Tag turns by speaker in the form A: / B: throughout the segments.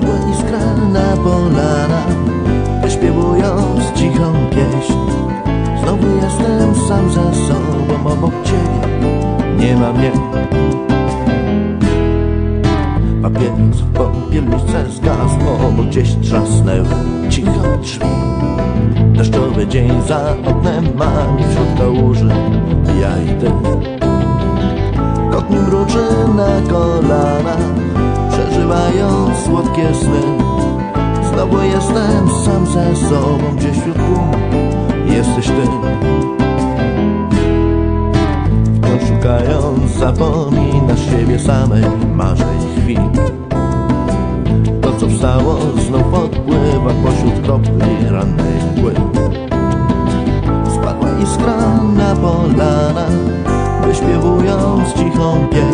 A: Padła iskra na polana Śpiewując cichą pieśń. Znowu jestem sam ze sobą Obok ciebie nie ma mnie. Papier w popielniczce zgasło Bo gdzieś trzasnęły cicho drzwi. Deszczowy dzień za oknem mam I wśród kałuży Sny Znowu jestem sam ze sobą Gdzieś wśród tłumu jesteś ty. Wciąż szukając zapominasz siebie samej. Marzeń chwil. To co wstało znów odpływa Pośród kropli rannej mgły. Spadła iskra na polanach Wyśpiewując cichą pieśń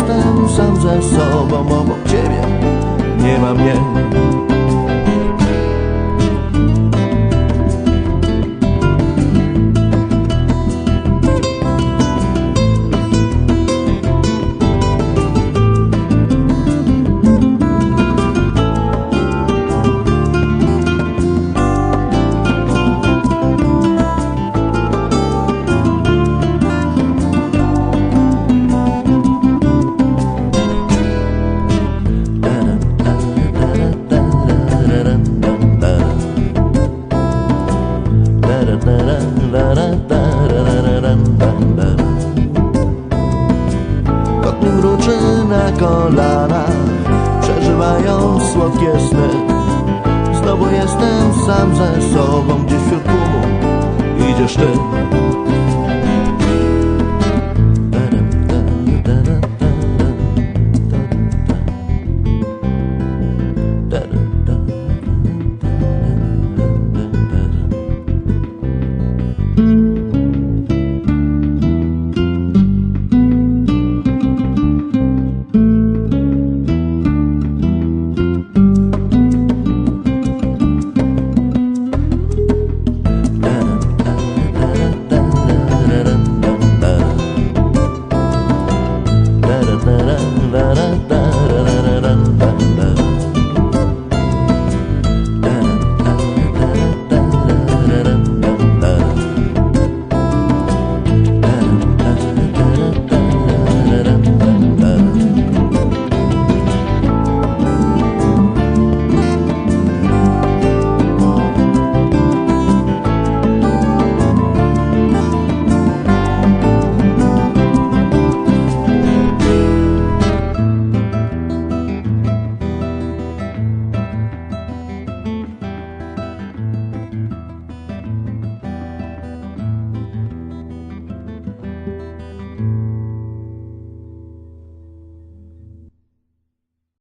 A: jestem sam ze sobą obok ciebie. Nie ma mnie kolana Przeżywają słodkie sny. Znowu jestem sam ze sobą Gdzieś wśród tłumu idziesz ty. thank you that